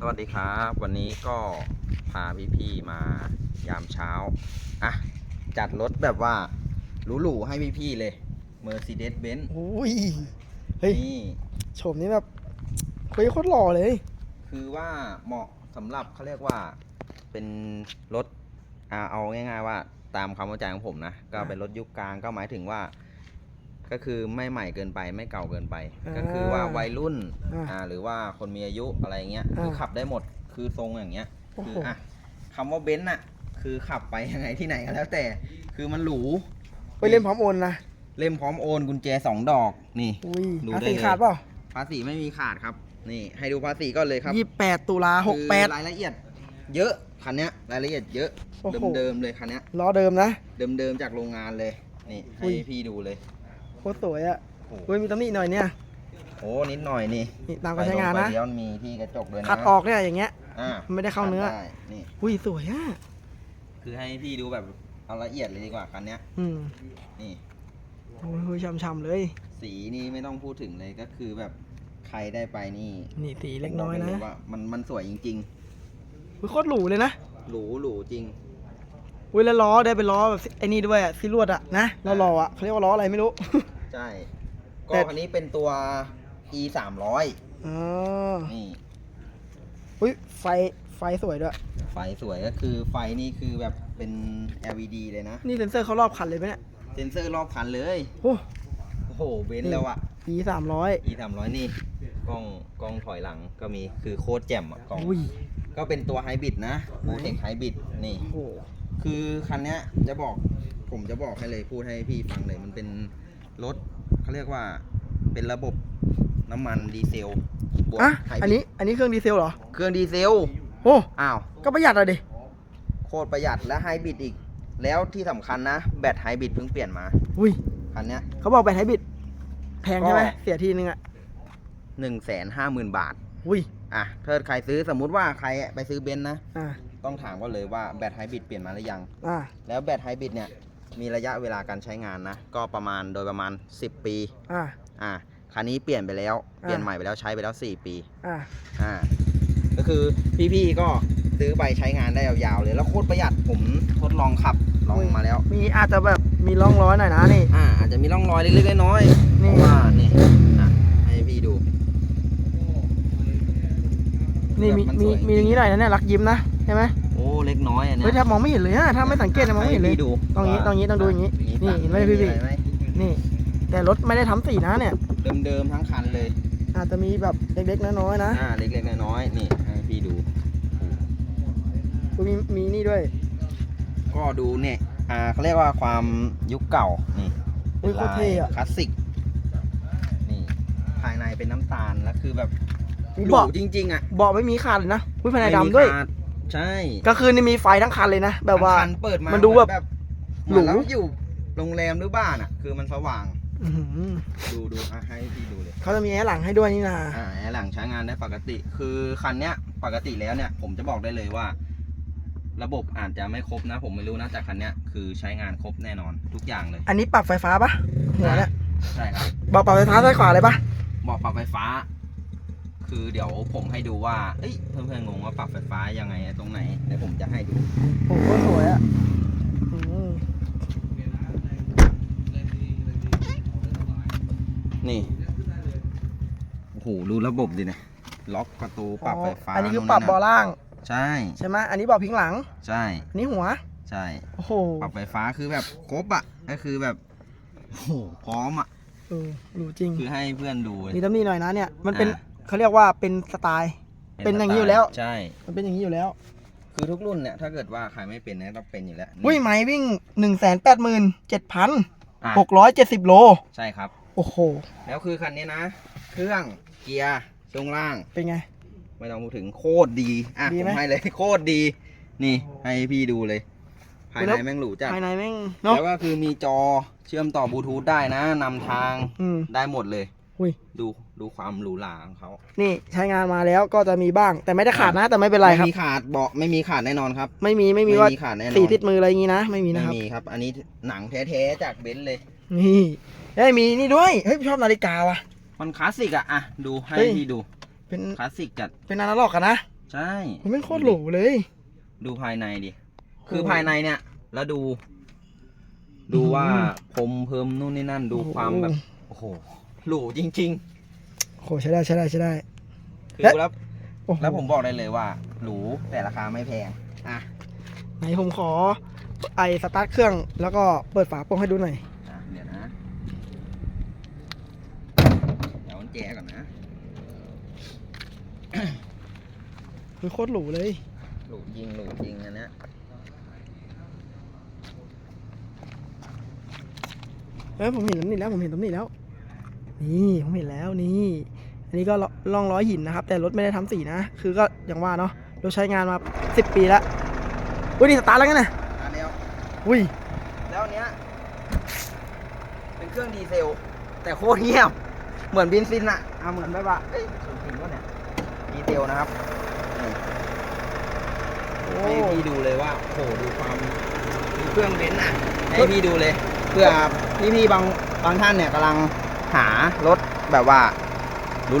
สวัสดีครับ วันนี้ก็พาพี่ๆมายามเช้าอะจัดรถแบบว่าหรูๆให้พี่ๆเลย Mercedes-Benz อุ้ย เฮ้ยนี่ โฉมนี้แบบเฮ้ยโคตรหล่อเลย คือว่าเหมาะสำหรับเขาเรียกว่าเป็นรถอ่าเอาง่ายๆว่าตามความเข้าใจของผมนะ ก็เป็นรถยุคกลางก็หมายถึงว่า ก็คือไม่ใหม่เกินไปไม่เก่าเกินไป อ่าก็คือว่าวัยรุ่นอ่าอ่าหรือว่าคนมีอายุอะไรเงี้ยคืออ่าขับได้หมดคือทรงอย่างเงี้ยโอ้โหคืออะคำว่าเบนซ์น่ะคือขับไปยังไงที่ไหนก็แล้วแต่ คือมันหรูไปเล่นพร้อมโอนนะเล่มพร้อมโอนกุญแจสองดอกนี่ อุ้ยดูภาได้ษีเลยขาดเปล่าภาษีไม่มีขาดครับ นี่ ให้ดูภาษีก่อนเลยครับยี่สิบแปดตุลาหกคือแปดรายละเอียด เยอะคันเนี้ยรายละเอียดเยอะโอ้โห เดิมๆเลยคันเนี้ย ล้อเดิมนะ เดิมๆจากโรงงานเลย นี่อุ้ให้ย พี่ดูเลย โคตรสวยอะโอ้โหเฮ้ยมีตำหนิหน่อยเนี่ยโอ้นิดหน่อยนี่นี่ตามการใช้งานนะไฟลไฟเลี้ยวมีที่กระจกด้วยนะขัดออกเนี่ยอย่างเงี้ยอ่าไม่ได้เข้าเนื้อขัดได้นี่อุ้ยสวยอะคือให้พี่ดูแบบเอาละเอียดเลยดีกว่าคันเนี้ยอืมนี่โอ้ยเฮ้ยช่ำๆเลย สีนี่ไม่ต้องพูดถึงเลยก็คือแบบใครได้ไปนี่ นี่สีเล็กน้อยบนะได้เลว่ามันมันสวยจริงอุ้ยโคตรหรูเลยนะๆหรูหรูจริง อุ้ยแล้วล้อได้เป็นล้อแบบไอ้นี่ด้วยอะซีลวดอะนะล้อหล่อๆอะเขาเรียกว่าล้ออะไรไม่รู้ ใช่แต่ก็คันนี้เป็นตัว e 3 0 0อ๋อนี่ อุ้ยไฟไฟสวยด้วย ไฟสวยก็คือไฟนี่คือแบบเป็น LED เลยนะ นี่เซ็นเซอร์เขารอบคันเลยไหมเนี่ยเซ็นเซอร์รอบคันเลย โอ้โอ้โห เบนซ์แล้วอะ ปีสามร้อย e 3 0 0นี่ กล้องกล้องถอยหลังก็มีคือโคตรแจ่มอะกล้อง อุ้ย ก็เป็นตัวไฮบริดนะบูเทคไฮบริดนี่ โอ้โห คือคันเนี้ยจะบอกผมจะบอกให้เลยพูดให้พี่ฟังเลยมันเป็นรถเขาเรียกว่าเป็นระบบน้ำมันดีเซลบวกอะไฮบริดอันนี้อันนี้เครื่องดีเซลเหรอเครื่องดีเซลโอ้อ้าว ก็ประหยัดอะดิโคตรประหยัดและไฮบริดอีก แล้วที่สำคัญนะ แบตไฮบริดเพิ่งเปลี่ยนมา อุ้ยคันเนี้ย เขาบอกแบตไฮบริดแพงใช่ไหมก็ เสียทีนึงอะหนึ่งแสนห้าหมื่นบาท อุ้ยอะถ้าใครซื้อสมมุติว่าใครไปซื้อเบนซ์นะ อ่า ต้องถามก็เลยว่าแบตไฮบริดเปลี่ยนมาหรือยัง อ่าแล้วแบตไฮบริดเนี่ยมีระยะเวลาการใช้งานนะ ก็ประมาณโดยประมาณ 10 ปี อ่า อ่าคันนี้เปลี่ยนไปแล้วอ่าเปลี่ยนใหม่ไปแล้วใช้ไปแล้ว 4 ปี อ่า อ่า ก็คือพี่ๆก็ซื้อไปใช้งานได้ยาวๆเลย แล้วโคตรประหยัดผมทดลองขับลองมาแล้ว มีอาจจะแบบมีร่องรอยหน่อยนะนี่ อ่า อาจจะมีร่องรอยเล็กๆน้อยๆนี่เพราะว่านี่อะให้พี่ดู นี่มีแบบมันสมีวยจริง มีอย่างนี้หน่อยนะเนี่ยรักยิ้มนะ ใช่ไหมโอ้เล็กน้อยอันเนี้เฮ้ยยถ้ามองไม่เห็นเลยอะถ้าไม่สังเกตนะมองไม่เห็นเลย ให้พี่ดูตรงนี้ว่าตรงนี้ต้องดูอย่างนี้นี่เห็นไหมพี่พี่อะรนี่ แต่รถไม่ได้ทำสีนะเนี่ย เดิมๆทั้งคันเลย อาจจะมีแบบเล็กๆน้อยๆนะอ่าเล็กๆน้อยๆนี่ให้พี่ดูอุ๊ยมีมีนี่ด้วยก็ดูเนี่ย อ่าเขาเรียกว่าความยุคเก่า นี่อุ้ยโคตรเท่อะคลาสสิก นี่ ภายในเป็นน้ำตาล แล้วคือแบบมีหรูเบาะจริง ๆ อะเบาะไม่มีขาดเลยนะอุ้ยภายในไม่มีดำด้วยขา ใช่ก็คือนี่มีไฟทั้งคันเลยนะแบบว่า ทั้งคันเปิดมามันดูแบบ เหมือนหรูเราอยู่โรงแรมหรือบ้านอะ คือมันสว่าง อื้อหือดูดูอะให้พี่ดูเลย เขาจะมีแอร์หลังให้ด้วยนี่นะอ่าแอร์หลังใช้งานได้ปกติ คือคันเนี้ยปกติแล้วเนี่ยผมจะบอกได้เลยว่า ระบบอาจจะไม่ครบนะ ผมไม่รู้นะแต่คันเนี้ยคือใช้งานครบแน่นอนทุกอย่างเลย อันนี้ปรับไฟฟ้าปะหัวเนี่ยใช่ครับ บอกปรับไฟฟ้าซ้ายขวาเลยปะบอกปรับไฟฟ้า คือเดี๋ยวผมให้ดูว่าเอ้ยเพื่อนๆงงว่าปรับไฟฟ้ายังไงตรงไหนเดี๋ยวผมจะให้ดูโอ้โหสวยอะอืมนี่โอ้โหดูระบบดิเนี่ยล็อกประตูปรับไฟฟ้าอันนี้คือนู่ปรับนั่นเบาะล่าง ใช่ใช่ไหมอันนี้เบาะพิงหลัง ใช่อันนี้หัว ใช่โอ้โหปรับไฟฟ้าคือแบบครบอะก็คือแบบโอ้โหพร้อมอะเออดูจริงคือให้เพื่อนดูเลยมีตำหนิหน่อยนะเนี่ยมันเป็นอ่า เขาเรียกว่าเป็นสไตล์ เป็นอย่างนี้อยู่แล้ว ใช่ มันเป็นอย่างนี้อยู่แล้วคือทุกรุ่นเนี่ยถ้าเกิดว่าใครไม่เป็นเนี่ยต้องเป็นอยู่แล้วอุ้ยไหมวิ่งหนึ่งแสนแปดหมื่นเจ็ดพันอะหกร้อยเจ็ดสิบโล ใช่ครับ โอ้โห แล้วคือคันนี้นะ เครื่องเกียร์ช่วงล่าง เป็นไง ไม่ต้องพูดถึงโคตรดี อะดีผไหมมให้เลยโคตรดี นี่ให้พี่ดูเลย ภายแล้ในวแม่งหรูจัด ภายในแม่งเนาะแล้วก็คือมีจอเชื่อมต่อบลูทูธได้นะนำทางอืมได้หมดเลย อุ้ยดูดูความหรูหราของเขานี่ใช้งานมาแล้วก็จะมีบ้าง แต่ไม่ได้ขาดนะ แต่ไม่เป็นไรครับ ไม่มีขาดเบาะไม่มีขาดแน่นอนครับ ไม่มีไม่มีว่าขาดแน่นอนสีติดมืออะไรอย่างงี้นะไม่มีนะไม่ครับมีครับ อันนี้หนังแท้ๆจากเบนซ์เลย นี่เฮ้ยมีนี่ด้วยเฮ้ยชอบนาฬิกาว่ะ มันคลาสสิกอะอะดูให้เฮ้ยพี่ดู เป็นคลาสสิกจัดเป็นอนาล็อกกันนะใช่มันไม่งโคตรหรูเลย ดูภายในดิโอ้คือภายในเนี่ย แล้วดู ดูว่าอืมพรมเพิ่มนู่นนี่นั่นดูความแบบโอ้โห หรูจริงโอ้โหใช้ได้ใช้ได้ใช้ได้ ๆ คือและ แล้วโอ้โหแล้วผมบอกได้เลยว่าหรูแต่ราคาไม่แพงอะไหนผมขอไอสตาร์ทเครื่องแล้วก็เปิดฝาโปร่งให้ดูหน่อย อะเดี๋ยวนะเดี๋ยวแจก่อนนะคือโคตรหรูเลย หรูจริงหรูจริงอันเนี้ยเออผมเห็นตำหนิแล้วผมเห็นตำหนิแล้ว นี่ผมเห็นแล้วนี่ อันนี้ก็ล่องล้อหินนะครับ แต่รถไม่ได้ทำสีนะ คือก็อย่างว่าเนาะรถใช้งานมาสิบปีแล้วอุ้ยนี่สตาร์ทแล้วไงนะอันเดียวอุ้ยแล้วอันเนี้ยเป็นเครื่องดีเซล แต่โคตรเงียบ เหมือนเบนซินอะอะเหมือนแบบว่าเอ้ยสูงจริงวะเนี่ยดีเซลนะครับนี่โอ้ให้พี่ดูเลยว่าโหดูความดูเครื่องเบนซ์อะให้พี่ดูเลยเพื่อพี่ๆบางบางท่านเนี่ยกำลัง หารถแบบว่า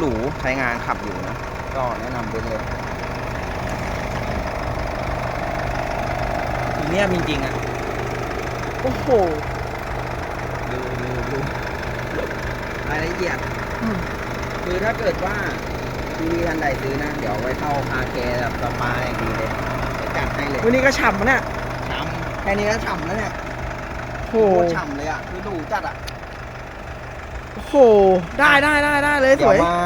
หรูๆใช้งานขับอยู่นะ ก็แนะนำเบนซ์เลยคือเงียบจริงๆอะโอ้โหดูดูดูรายละเอียดอืมคือถ้าเกิดว่าพี่ท่านใดซื้อนะ เดี๋ยวไว้เข้าคาแคร์แบบสปาอย่างดีเลยจะจัดให้เลยวันนี้ก็ฉ่ำนะเนี่ยฉ่ำแค่นี้ก็ฉ่ำแล้วเนี่ยโอ้โคโหตรฉ่ำเลยอะ คือดูจัดอะโอ้โหได้ได้ได้ได้เลยสเดี๋ยววยมา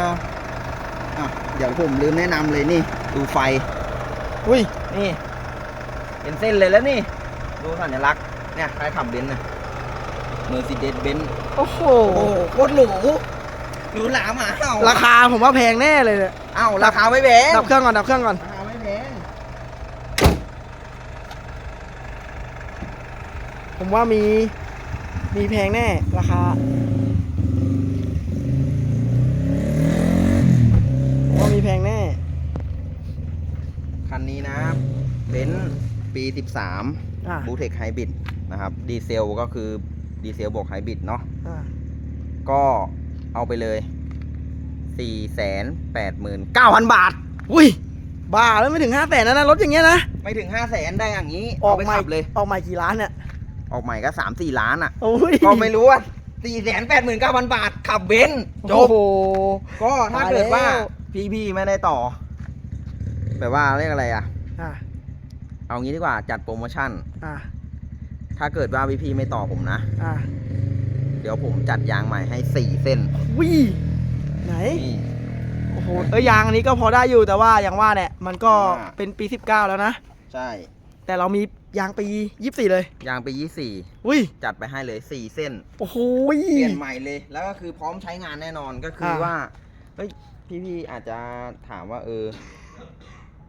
อะเดี๋ยวผมลืมแนะนำเลยนี่ ดูไฟ อุ้ยนี่เป็นเส้นเลยแล้วนี่ ดูสัญลักษณ์เนี่ยใครขับเบนซ์นะเมอร์ซิเดสเบนซ์โอ้โหโอ้โหโคตรหรูหรูหราหมาเห่าราคาผมว่าแพงแน่เลยเนี่ยเอ้าราคาไม่แพงดับเครื่องก่อนดับเครื่องก่อนราคาไม่แพงผมว่ามีมีแพงแน่ราคาผมว่ามีแพงแน่ คันนี้นะเบนซ์ปี13อ่าบูเทคไฮบริดนะครับ ดีเซลก็คือดีเซลบวกไฮบริดเนาะ อ่าก็เอาไปเลย 489,000 บาท อุ้ย บ้าแล้วไม่ถึงห้าแสนนะนะรถอย่างเงี้ยนะไม่ถึง 5 0 0แสนได้อย่างนี้ออกเอาไปใหม่ขับเลย ออกใหม่กี่ล้านเนี่ยออกใหม่ก็ 3-4 ล้านอะ โอ้ยก็ไม่รู้ว่า489,000 บาท ขับเบนซ์จโอ้บ โห ก็ถ้าเกิดว่าตายแล้ว พี่ๆไม่ได้ต่อ แบบว่าเรียกอะไรอะ อ่าเอางี้ดีกว่าจัดโปรโมชั่น อ่าถ้าเกิดว่าพี่ๆไม่ต่อผมนะ อ่าเดี๋ยวผมจัดยางใหม่ให้4เส้นวิไหน นี่ โอ้โห เอ้ยยางอันนี้ก็พอได้อยู่แต่ว่าอย่างว่าเนี่ยมันก็ว่า เป็นปี 19 แล้วนะ ใช่ แต่เรามียางปี 24 เลยยางไปอุ้ย24จัดไปให้เลย4เส้น โอ้โห เปลี่ยนใหม่เลย แล้วก็คือพร้อมใช้งานแน่นอนก็คืออ่าว่า เฮ้ย พี่ๆอาจจะถามว่าเออ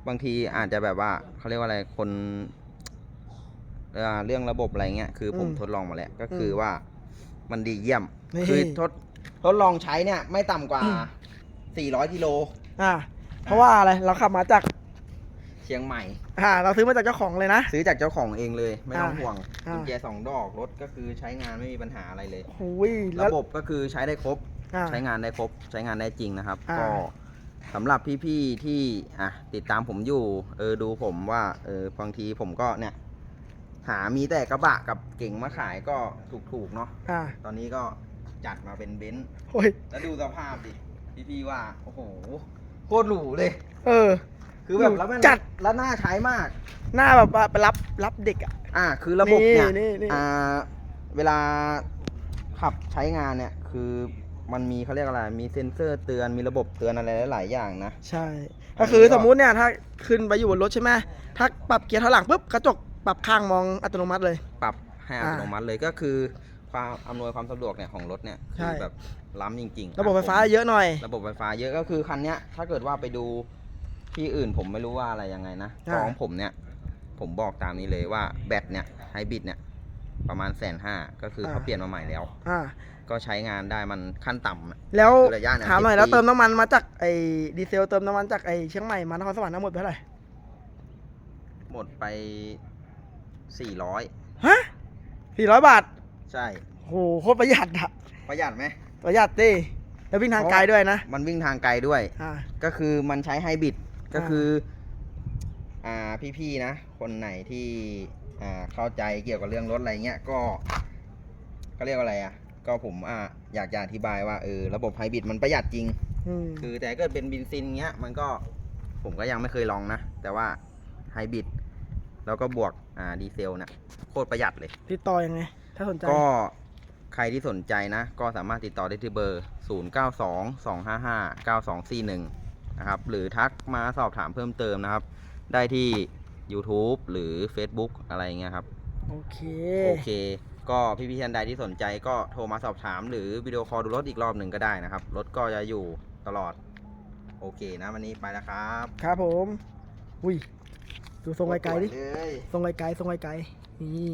บางทีอาจจะแบบว่าเขาเรียกว่าอะไรคนเอ่อเรื่องระบบอะไรเงี้ยคือผมทดลองมาแล้วก็คือว่า มันดีเยี่ยมนี่คือทดทดลองใช้เนี่ย ไม่ต่ำกว่า 400กิโลอ่าเพราะว่าอะไรเราขับมาจากเชียงใหม่ อ่า เราซื้อมาจากเจ้าของเลยนะ ซื้อจากเจ้าของเองเลย ไม่ต้องอ่าห่วงอ่ากุญแจสองดอกรถก็คือใช้งานไม่มีปัญหาอะไรเลยโอ้ยแล้ระวบบก็คือใช้ได้ครบ อ่า ใช้งานได้ครบใช้งานได้จริงนะครับ อ่า ก็สำหรับพี่ๆที่อะติดตามผมอยู่ เออดูผมว่าเออบางทีผมก็เนี่ย หามีแต่กระบะกับเก่งมาขายก็ถูกๆเนาะอ่าตอนนี้ก็จัดมาเป็นเบนซ์โอ้ยแล้วดูสภาพดิพี่ๆว่าโอ้โหโคตรหรูเลย เออ คือแบบแล้วมันจัด แล้วน่าใช้มาก หน้าแบบว่าไปรับรับเด็กอะ อ่าคือระบบเนี่ยนี่นี่อ่าเวลาขับใช้งานเนี่ยคือ มันมีเขาเรียกอะไร มีเซ็นเซอร์เตือน มีระบบเตือนอะไรหลายๆอย่างนะ ใช่อันนี้ก็คือก็สมมุติเนี่ยถ้าขึ้นไปอยู่บนรถใช่ไหมถ้าปรับเกียร์ถอยหลังปุ๊บกระจกปรับข้างมองอัตโนมัติเลย ปรับให้อัอ่าตโนมัติเลยก็คือความอำนวยความสะดวกเนี่ยของรถเนี่ยใช่คือแบบล้ำจริงๆระบบไฟฟ้าผมเยอะหน่อย ระบบไฟฟ้าเยอะก็คือคันเนี้ยถ้าเกิดว่าไปดูที่อื่นผมไม่รู้ว่าอะไรยังไงนะอ่า ของผมเนี่ยผมบอกตามนี้เลยว่าแบตเนี่ยไฮบริดเนี่ยประมาณแสนห้าก็คือเขาเปลี่ยนมาใหม่แล้ว อ่า ก็ใช้งานได้มันขั้นต่ำอะแล้วระยะเนี่ยถามหน่อย10แล้วปีเติมน้ำมันมาจากไอ้ดีเซลเติมน้ำมันจากไอ้เชียงใหม่มานครสวรรค์ทั้งหมดไปเท่าไหร่หมดไปสี่ร้อยฮะสี่ร้อยบาทใช่โหโคตรประหยัดอะประหยัดไหม ประหยัดดิแล้ววิ่งทางไกลด้วยนะมันวิ่งทางไกลด้วย อ่า ก็คือมันใช้ไฮบริดก็คืออ่าพี่ๆนะ คนไหนที่อ่าเข้าใจเกี่ยวกับเรื่องรถอะไรเงี้ยก็เขาเรียกว่าอะไรอะ ก็ผมอ่าอยากจะอธิบายว่าเออระบบไฮบริดมันประหยัดจริง อืมคือแต่ถ้าเกิดเป็นเบนซินเงี้ยมันก็ผมก็ยังไม่เคยลองนะ แต่ว่าไฮบริดแล้วก็บวกอ่าดีเซลนะโคตรประหยัดเลย ติดต่อยังไง ถ้าสนใจ ก็ใครที่สนใจนะ ก็สามารถติดต่อได้ที่เบอร์ 0 9 2 2 5 5 9 2 4 1 นะครับ หรือทักมาสอบถามเพิ่มเติมนะครับ ได้ที่ YouTube หรือ Facebook อะไรเงี้ยครับ โอเค โอเค ก็พี่ๆท่านใดที่สนใจก็โทรมาสอบถาม หรือวิดีโอคอลดูรถอีกรอบหนึ่งก็ได้นะครับ รถก็จะอยู่ตลอด โอเคนะวันนี้ไปแล้วครับครับผม อุ้ย ดูทรงไกลๆดิ เลย ทรงไกลๆทรงไกลๆนี่